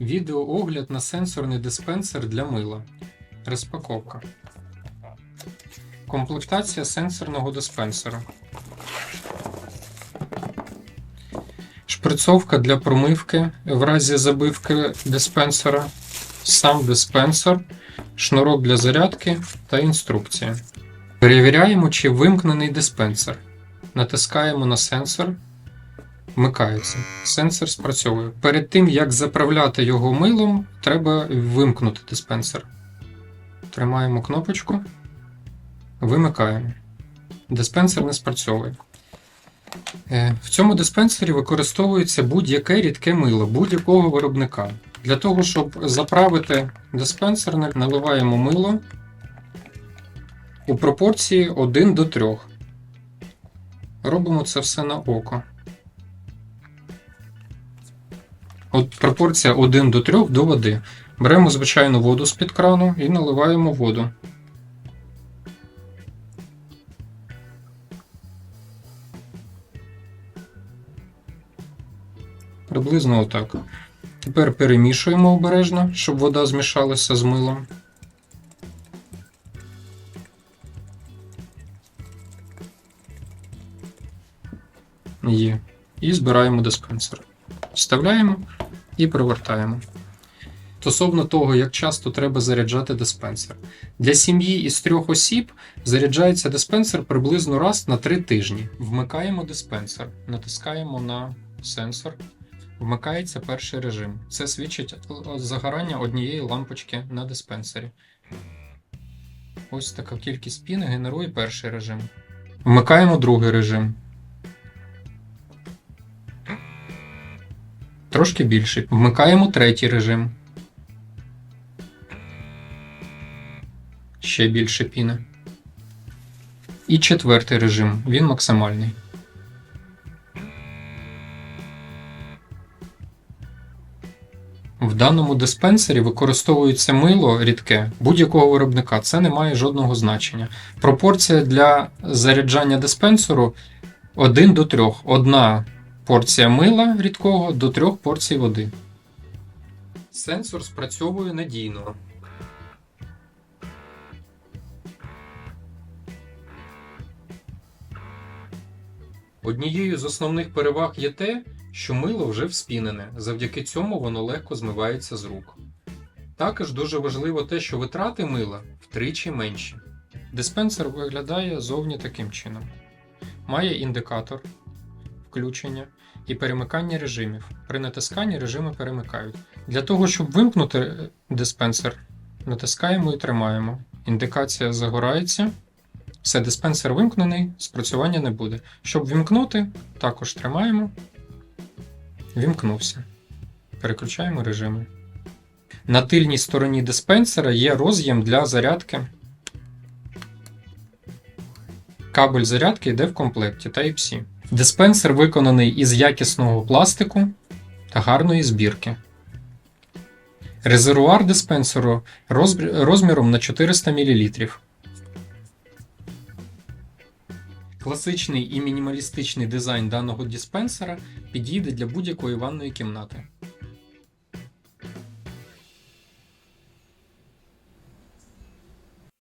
Відеоогляд на сенсорний диспенсер для мила. Розпаковка. Комплектація сенсорного диспенсера. Шприцовка для промивки в разі забивки диспенсера. Сам диспенсер, шнурок для зарядки та інструкція. Перевіряємо, чи вимкнений диспенсер. Натискаємо на сенсор. Вмикається. Сенсор спрацьовує. Перед тим, як заправляти його милом, треба вимкнути диспенсер. Тримаємо кнопочку. Вимикаємо. Диспенсер не спрацьовує. Е, В цьому диспенсері використовується будь-яке рідке мило будь-якого виробника. Для того, щоб заправити диспенсер, наливаємо мило у пропорції 1 до 3. Робимо це все на око. От пропорція 1 до 3 до води. Беремо звичайну воду з-під крану і наливаємо воду. Приблизно отак. Тепер перемішуємо обережно, щоб вода змішалася з милом. Є. І збираємо диспенсер. Вставляємо і провертаємо. Стосовно того, як часто треба заряджати диспенсер. Для сім'ї із трьох осіб заряджається диспенсер приблизно раз на 3 тижні. Вмикаємо диспенсер, натискаємо на сенсор. Вмикається перший режим. Це свідчить загорання однієї лампочки на диспенсері. Ось така кількість піни генерує перший режим. Вмикаємо другий режим. Трошки більший. Вмикаємо третій режим. Ще більше піни. І четвертий режим. Він максимальний. В даному диспенсері використовується мило рідке будь-якого виробника. Це не має жодного значення. Пропорція для заряджання диспенсеру 1 до 3. Одна порція мила рідкого до 3 порцій води. Сенсор спрацьовує надійно. Однією з основних переваг є те, що мило вже вспінене, завдяки цьому воно легко змивається з рук. Також дуже важливо те, що витрати мила втричі менші. Диспенсер виглядає зовні таким чином: має індикатор включення і перемикання режимів. При натисканні режими перемикають. Для того, щоб вимкнути е, диспенсер, натискаємо і тримаємо. Індикація загорається. Все, диспенсер вимкнений, спрацювання не буде. Щоб вімкнути, також тримаємо. Вімкнувся. Переключаємо режими. На тильній стороні диспенсера є роз'єм для зарядки. Кабель зарядки йде в комплекті Type-C. Диспенсер виконаний із якісного пластику та гарної збірки. Резервуар диспенсеру розміром на 400 мл. Класичний і мінімалістичний дизайн даного диспенсера підійде для будь-якої ванної кімнати.